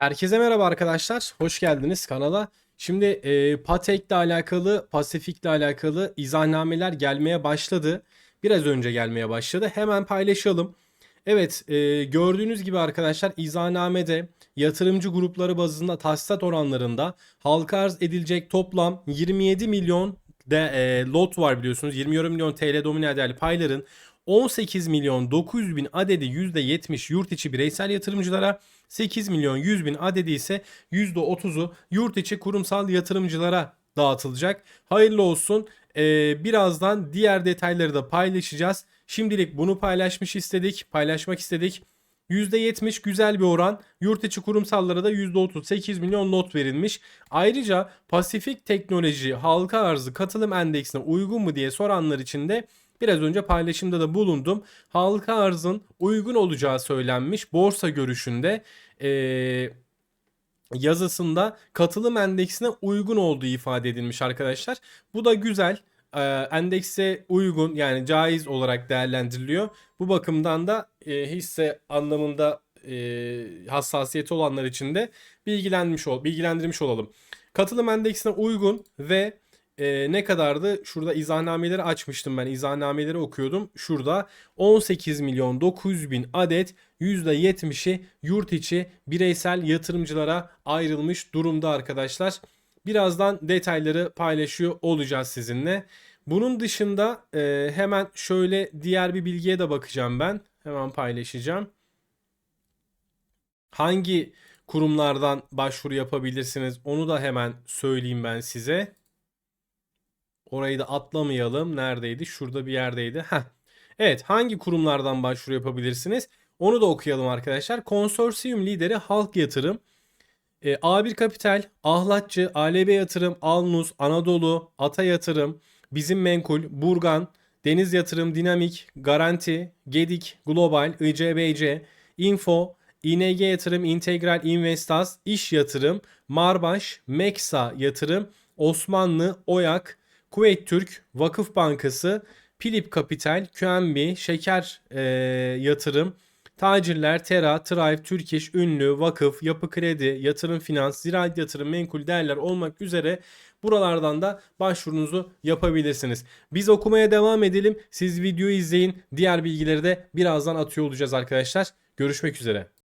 Herkese merhaba arkadaşlar. Hoş geldiniz kanala. Şimdi e, Patek'le alakalı, Pasifik'le alakalı izahnnameler gelmeye başladı. Biraz önce gelmeye başladı. Hemen paylaşalım. Evet, e, gördüğünüz gibi arkadaşlar izahnamede yatırımcı grupları bazında tahsisat oranlarında halka arz edilecek toplam 27 milyon de, e, lot var biliyorsunuz. 20 milyon TL domine değerli payların 18 milyon 900 bin adedi %70 yurt içi bireysel yatırımcılara 8 milyon 100 bin adedi ise %30'u yurt içi kurumsal yatırımcılara dağıtılacak. Hayırlı olsun. Ee, birazdan diğer detayları da paylaşacağız. Şimdilik bunu paylaşmış istedik, paylaşmak istedik. %70 güzel bir oran. Yurt içi kurumsallara da %30 8 milyon lot verilmiş. Ayrıca Pasifik Teknoloji halka arzı katılım endeksine uygun mu diye soranlar için de biraz önce paylaşımda da bulundum. Halka arzın uygun olacağı söylenmiş borsa görüşünde. Ee, yazısında katılım endeksine uygun olduğu ifade edilmiş arkadaşlar. Bu da güzel. Endekse uygun yani caiz olarak değerlendiriliyor. Bu bakımdan da hisse anlamında hassasiyeti olanlar için de bilgilenmiş ol, bilgilendirmiş olalım. Katılım endeksine uygun ve e, ne kadardı? Şurada izahnameleri açmıştım ben. İzahnameleri okuyordum. Şurada 18 milyon 900 bin adet %70'i yurt içi bireysel yatırımcılara ayrılmış durumda arkadaşlar. Birazdan detayları paylaşıyor olacağız sizinle. Bunun dışında e, hemen şöyle diğer bir bilgiye de bakacağım ben. Hemen paylaşacağım. Hangi kurumlardan başvuru yapabilirsiniz onu da hemen söyleyeyim ben size. Orayı da atlamayalım. Neredeydi? Şurada bir yerdeydi. Heh. Evet hangi kurumlardan başvuru yapabilirsiniz? Onu da okuyalım arkadaşlar. Konsorsiyum lideri Halk Yatırım, e, A1 Kapital, Ahlatçı, ALB Yatırım, Alnus, Anadolu, Ata Yatırım, Bizim Menkul, Burgan, Deniz Yatırım, Dinamik, Garanti, Gedik, Global, ICBC, Info, ING Yatırım, Integral Investas, İş Yatırım, Marbaş, Meksa Yatırım, Osmanlı, Oyak, Kuveyt Türk, Vakıf Bankası, Pilip Kapital, QNB, Şeker e, Yatırım, Tacirler, Tera, Tribe, Türk İş, Ünlü, Vakıf, Yapı Kredi, Yatırım Finans, Ziraat Yatırım, Menkul Değerler olmak üzere buralardan da başvurunuzu yapabilirsiniz. Biz okumaya devam edelim. Siz videoyu izleyin. Diğer bilgileri de birazdan atıyor olacağız arkadaşlar. Görüşmek üzere.